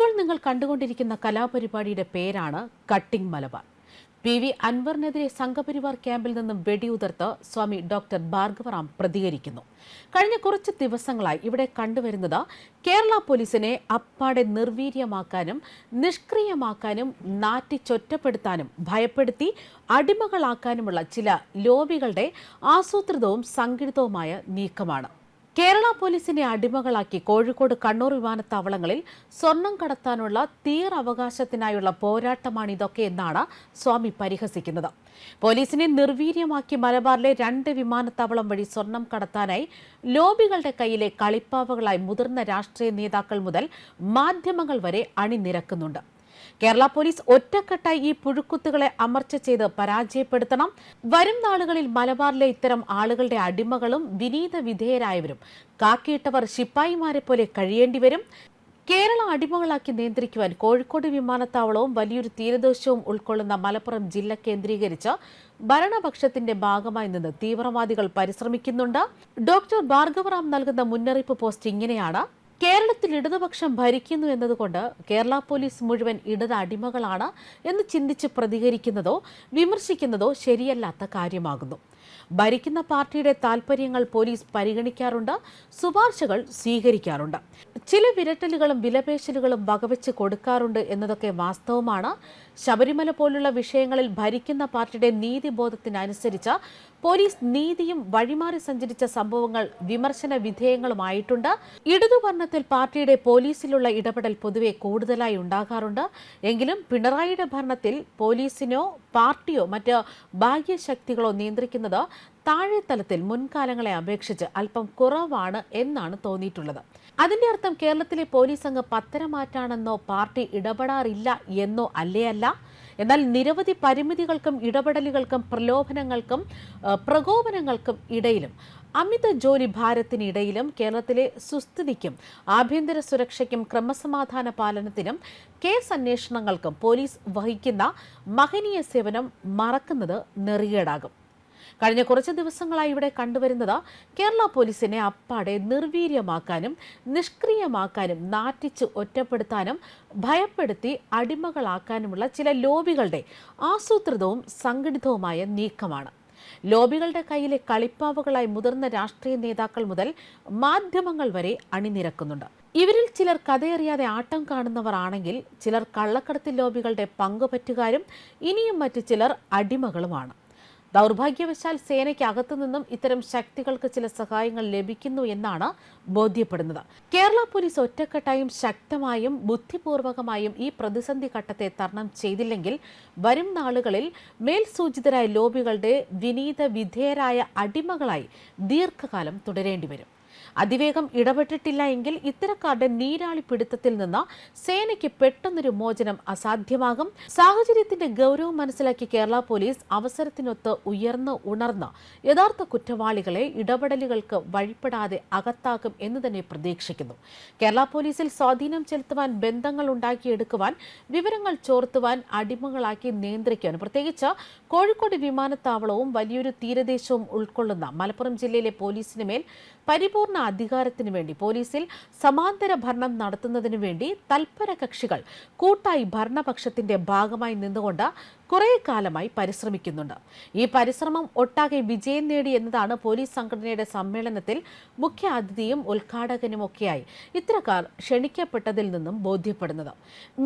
ഇപ്പോൾ നിങ്ങൾ കണ്ടുകൊണ്ടിരിക്കുന്ന കലാപരിപാടിയുടെ പേരാണ് കട്ടിംഗ് മലബാർ. പി വി അൻവറിനെതിരെ സംഘപരിവാർ ക്യാമ്പിൽ നിന്നും വെടിയുതിർത്ത് സ്വാമി ഡോക്ടർ ഭാർഗവറാം പ്രതികരിക്കുന്നു. കഴിഞ്ഞ കുറച്ച് ദിവസങ്ങളായി ഇവിടെ കണ്ടുവരുന്നത് കേരള പോലീസിനെ അപ്പാടെ നിർവീര്യമാക്കാനും നിഷ്ക്രിയമാക്കാനും നാറ്റിച്ചൊറ്റപ്പെടുത്താനും ഭയപ്പെടുത്തി അടിമകളാക്കാനുമുള്ള ചില ലോബികളുടെ ആസൂത്രിതവും സംഘടിതവുമായ നീക്കമാണ്. കേരള പോലീസിനെ അടിമകളാക്കി കോഴിക്കോട് കണ്ണൂർ വിമാനത്താവളങ്ങളിൽ സ്വർണം കടത്താനുള്ള തീർ അവകാശത്തിനായുള്ള പോരാട്ടമാണ് ഇതൊക്കെ എന്നാണ് സ്വാമി പരിഹസിക്കുന്നത്. പോലീസിനെ നിർവീര്യമാക്കി മലബാറിലെ രണ്ട് വിമാനത്താവളം വഴി സ്വർണം കടത്താനായി ലോബികളുടെ കയ്യിലെ കളിപ്പാവകളായി മുതിർന്ന രാഷ്ട്രീയ നേതാക്കൾ മുതൽ മാധ്യമങ്ങൾ വരെ അണിനിരക്കുന്നുണ്ട്. കേരള പോലീസ് ഒറ്റക്കെട്ടായി ഈ പുഴുക്കുത്തുകളെ അമർച്ച ചെയ്ത് പരാജയപ്പെടുത്തണം. വരും നാളുകളിൽ മലബാറിലെ ഇത്തരം ആളുകളുടെ അടിമകളും വിനീത വിധേയരായവരും കാക്കിയിട്ടവർ ശിപ്പായിമാരെ പോലെ കഴിയേണ്ടി വരും. കേരള അടിമകളാക്കി നിയന്ത്രിക്കുവാൻ കോഴിക്കോട് വിമാനത്താവളവും വലിയൊരു തീരദേശവും ഉൾക്കൊള്ളുന്ന മലപ്പുറം ജില്ല കേന്ദ്രീകരിച്ച് ഭരണപക്ഷത്തിന്റെ ഭാഗമായി നിന്ന് തീവ്രവാദികൾ പരിശ്രമിക്കുന്നുണ്ട്. ഡോക്ടർ ഭാർഗവറാം നൽകുന്ന മുന്നറിയിപ്പ് പോസ്റ്റ് ഇങ്ങനെയാണ്. കേരളത്തിൽ ഇടതുപക്ഷം ഭരിക്കുന്നു എന്നതുകൊണ്ട് കേരള പോലീസ് മുഴുവൻ ഇടത് അടിമകളാണ് എന്ന് ചിന്തിച്ച് പ്രതികരിക്കുന്നതോ വിമർശിക്കുന്നതോ ശരിയല്ലാത്ത കാര്യമാകുന്നു. ഭരിക്കുന്ന പാർട്ടിയുടെ താൽപ്പര്യങ്ങൾ പോലീസ് പരിഗണിക്കാറുണ്ട് ശുപാർശകൾ സ്വീകരിക്കാറുണ്ട്. ചില വിരട്ടലുകളും വിലപേശലുകളും വകവെച്ച് കൊടുക്കാറുണ്ട് എന്നതൊക്കെ വാസ്തവമാണ് ശബരിമല പോലുള്ള വിഷയങ്ങളിൽ ഭരിക്കുന്ന പാർട്ടിയുടെ നീതിബോധത്തിനനുസരിച്ച് പോലീസ് നീതിയും വഴിമാറി സഞ്ചരിച്ച സംഭവങ്ങൾ വിമർശന വിധേയങ്ങളുമായിട്ടുണ്ട്. ഇടതുവർണത്തിൽ പാർട്ടിയുടെ പോലീസിലുള്ള ഇടപെടൽ പൊതുവെ കൂടുതലായി ഉണ്ടാകാറുണ്ട്. എങ്കിലും പിണറായിയുടെ ഭരണത്തിൽ പോലീസിനോ പാർട്ടിയോ മറ്റ് ബാഹ്യശക്തികളോ നിയന്ത്രിക്കുന്നത് താഴെത്തലത്തിൽ മുൻകാലങ്ങളെ അപേക്ഷിച്ച് അല്പം കുറവാണ് എന്നാണ് തോന്നിയിട്ടുള്ളത്. അതിന്റെ അർത്ഥം കേരളത്തിലെ പോലീസ് അംഗം പത്തരമാറ്റാണെന്നോ പാർട്ടി ഇടപെടാറില്ല എന്നോ അല്ലേ അല്ല. എന്നാൽ നിരവധി പരിമിതികൾക്കും ഇടപെടലുകൾക്കും പ്രലോഭനങ്ങൾക്കും പ്രകോപനങ്ങൾക്കും ഇടയിലും അമിത ജോലി ഭാരത്തിനിടയിലും കേരളത്തിലെ സുസ്ഥിതിക്കും ആഭ്യന്തര സുരക്ഷയ്ക്കും ക്രമസമാധാന പാലനത്തിനും കേസ് അന്വേഷണങ്ങൾക്കും പോലീസ് വഹിക്കുന്ന മഹനീയ സേവനം മറക്കുന്നത് നെറികേടാകും. കഴിഞ്ഞ കുറച്ച് ദിവസങ്ങളായി ഇവിടെ കണ്ടുവരുന്നത് കേരള പോലീസിനെ അപ്പാടെ നിർവീര്യമാക്കാനും നിഷ്ക്രിയമാക്കാനും നാറ്റിച്ച് ഒറ്റപ്പെടുത്താനും ഭയപ്പെടുത്തി അടിമകളാക്കാനുമുള്ള ചില ലോബികളുടെ ആസൂത്രിതവും സംഘടിതവുമായ നീക്കമാണ്. ലോബികളുടെ കയ്യിലെ കളിപ്പാവകളായി മുതിർന്ന രാഷ്ട്രീയ നേതാക്കൾ മുതൽ മാധ്യമങ്ങൾ വരെ അണിനിരക്കുന്നുണ്ട്. ഇവരിൽ ചിലർ കഥയറിയാതെ ആട്ടം കാണുന്നവർ ആണെങ്കിൽ ചിലർ കള്ളക്കടത്ത് ലോബികളുടെ പങ്കുപറ്റുകാരും ഇനിയും മറ്റു ചിലർ അടിമകളുമാണ്. ദൗർഭാഗ്യവശാൽ സേനയ്ക്കകത്തു നിന്നും ഇത്തരം ശക്തികൾക്ക് ചില സഹായങ്ങൾ ലഭിക്കുന്നു എന്നാണ് ബോധ്യപ്പെടുന്നത്. കേരള പോലീസ് ഒറ്റക്കെട്ടായും ശക്തമായും ബുദ്ധിപൂർവകമായും ഈ പ്രതിസന്ധി ഘട്ടത്തെ തരണം ചെയ്തില്ലെങ്കിൽ വരും നാളുകളിൽ മേൽസൂചിതരായ ലോബികളുടെ വിനീത വിധേയരായ അടിമകളായി ദീർഘകാലം തുടരേണ്ടി വരും അതിവേഗം ഇടപെട്ടിട്ടില്ല എങ്കിൽ ഇത്തരക്കാരുടെ നീരാളി പിടുത്തത്തിൽ നിന്ന് സേനയ്ക്ക് പെട്ടെന്നൊരു മോചനം അസാധ്യമാകും. സാഹചര്യത്തിന്റെ ഗൗരവം മനസ്സിലാക്കി കേരള പോലീസ് അവസരത്തിനൊത്ത് ഉയർന്ന് ഉണർന്ന് യഥാർത്ഥ കുറ്റവാളികളെ ഇടപെടലുകൾക്ക് വഴിപ്പെടാതെ അകത്താക്കും എന്ന് തന്നെ പ്രതീക്ഷിക്കുന്നു. കേരള പോലീസിൽ സ്വാധീനം ചെലുത്തുവാൻ ബന്ധങ്ങൾ ഉണ്ടാക്കിയെടുക്കുവാൻ വിവരങ്ങൾ ചോർത്തുവാൻ അടിമകളാക്കി നിയന്ത്രിക്കുവാൻ പ്രത്യേകിച്ച് കോഴിക്കോട് വിമാനത്താവളവും വലിയൊരു തീരദേശവും ഉൾക്കൊള്ളുന്ന മലപ്പുറം ജില്ലയിലെ പോലീസിന് മേൽ പരിപൂർണ അധികാരത്തിനു വേണ്ടി പോലീസിൽ സമാന്തര ഭരണം നടത്തുന്നതിനു വേണ്ടി തൽപര കക്ഷികൾ കൂട്ടായി ഭരണപക്ഷത്തിന്റെ ഭാഗമായി നിന്നുകൊണ്ട് കുറേ കാലമായി പരിശ്രമിക്കുന്നുണ്ട്. ഈ പരിശ്രമം ഒട്ടാകെ വിജയം നേടി എന്നതാണ് പോലീസ് സംഘടനയുടെ സമ്മേളനത്തിൽ മുഖ്യ അതിഥിയും ഉദ്ഘാടകനുമൊക്കെയായി ഇത്തരക്കാർ ക്ഷണിക്കപ്പെട്ടതിൽ നിന്നും ബോധ്യപ്പെടുന്നത്.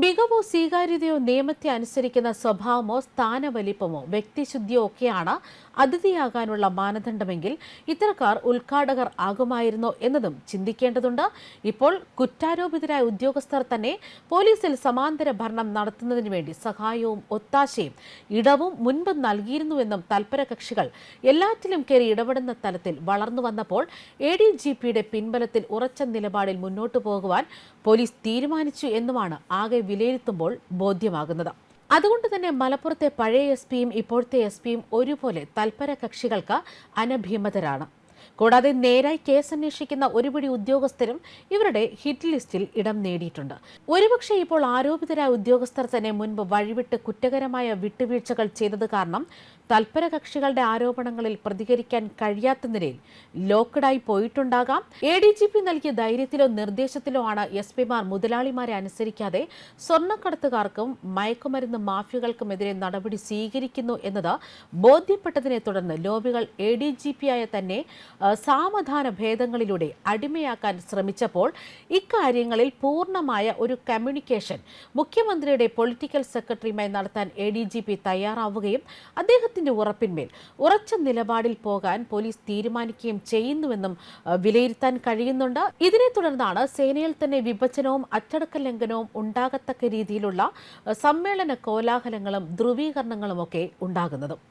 മികവോ സ്വീകാര്യതയോ നിയമത്തെ അനുസരിക്കുന്ന സ്വഭാവമോ സ്ഥാനവലിപ്പമോ വ്യക്തിശുദ്ധിയോ ഒക്കെയാണ് അതിഥിയാകാനുള്ള മാനദണ്ഡമെങ്കിൽ ഇത്തരക്കാർ ഉദ്ഘാടകർ ആകുമായിരുന്നോ എന്നതും ചിന്തിക്കേണ്ടതുണ്ട്. ഇപ്പോൾ കുറ്റാരോപിതരായ ഉദ്യോഗസ്ഥർ തന്നെ പോലീസിൽ സമാന്തര ഭരണം നടത്തുന്നതിന് വേണ്ടി സഹായവും ഒത്താശയും ഇടവും മുൻപ് നൽകിയിരുന്നുവെന്നും തൽപര കക്ഷികൾ എല്ലാറ്റിലും കയറി ഇടപെടുന്ന തലത്തിൽ വളർന്നു വന്നപ്പോൾ എ ഡി ജി പിയുടെ പിൻബലത്തിൽ ഉറച്ച നിലപാടിൽ മുന്നോട്ടു പോകുവാൻ പോലീസ് തീരുമാനിച്ചു എന്നുമാണ് ആകെ വിലയിരുത്തുമ്പോൾ ബോധ്യമാകുന്നത്. അതുകൊണ്ട് തന്നെ മലപ്പുറത്തെ പഴയ എസ് പിയും ഇപ്പോഴത്തെ എസ് പിയും ഒരുപോലെ തൽപര കക്ഷികൾക്ക് അനഭിമതരാണ്. കൂടാതെ നേരായി കേസ് അന്വേഷിക്കുന്ന ഒരുപിടി ഉദ്യോഗസ്ഥരും ഇവരുടെ ഹിറ്റ് ലിസ്റ്റിൽ ഇടം നേടിയിട്ടുണ്ട്. ഒരുപക്ഷെ ഇപ്പോൾ ആരോപിതരായ ഉദ്യോഗസ്ഥർ തന്നെ മുൻപ് വഴിവിട്ട് കുറ്റകരമായ വിട്ടുവീഴ്ചകൾ ചെയ്തത് കാരണം തൽപര കക്ഷികളുടെ ആരോപണങ്ങളിൽ പ്രതികരിക്കാൻ കഴിയാത്ത നിലയിൽ ലോക്കഡായി പോയിട്ടുണ്ടാകാം. എ ഡി ജി പി നൽകിയ ധൈര്യത്തിലോ നിർദ്ദേശത്തിലോ ആണ് എസ് പിമാർ മുതലാളിമാരെ അനുസരിക്കാതെ സ്വർണക്കടത്തുകാർക്കും മയക്കുമരുന്ന് മാഫിയകൾക്കുമെതിരെ നടപടി സ്വീകരിക്കുന്നു എന്നത് ബോധ്യപ്പെട്ടതിനെ തുടർന്ന് ലോബികൾ എ ഡി ജി പി ആയ തന്നെ സാവധാന ഭേദങ്ങളിലൂടെ അടിമയാക്കാൻ ശ്രമിച്ചപ്പോൾ ഇക്കാര്യങ്ങളിൽ പൂർണമായ ഒരു കമ്മ്യൂണിക്കേഷൻ മുഖ്യമന്ത്രിയുടെ പൊളിറ്റിക്കൽ സെക്രട്ടറിയുമായി നടത്താൻ എ ഡി ജി പി തയ്യാറാവുകയും അദ്ദേഹത്തിന്റെ ഉറപ്പിന്മേൽ ഉറച്ച നിലപാടിൽ പോകാൻ പോലീസ് തീരുമാനിക്കുകയും ചെയ്യുന്നുവെന്നും വിലയിരുത്താൻ കഴിയുന്നുണ്ട്. ഇതിനെ തുടർന്നാണ് സേനയിൽ തന്നെ വിഭജനവും അച്ചടക്ക ലംഘനവും ഉണ്ടാകത്തക്ക രീതിയിലുള്ള സമ്മേളന കോലാഹലങ്ങളും ധ്രുവീകരണങ്ങളുമൊക്കെ ഉണ്ടാകുന്നതും.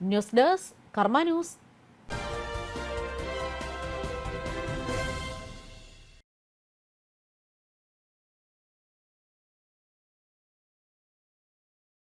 News desk Karma news.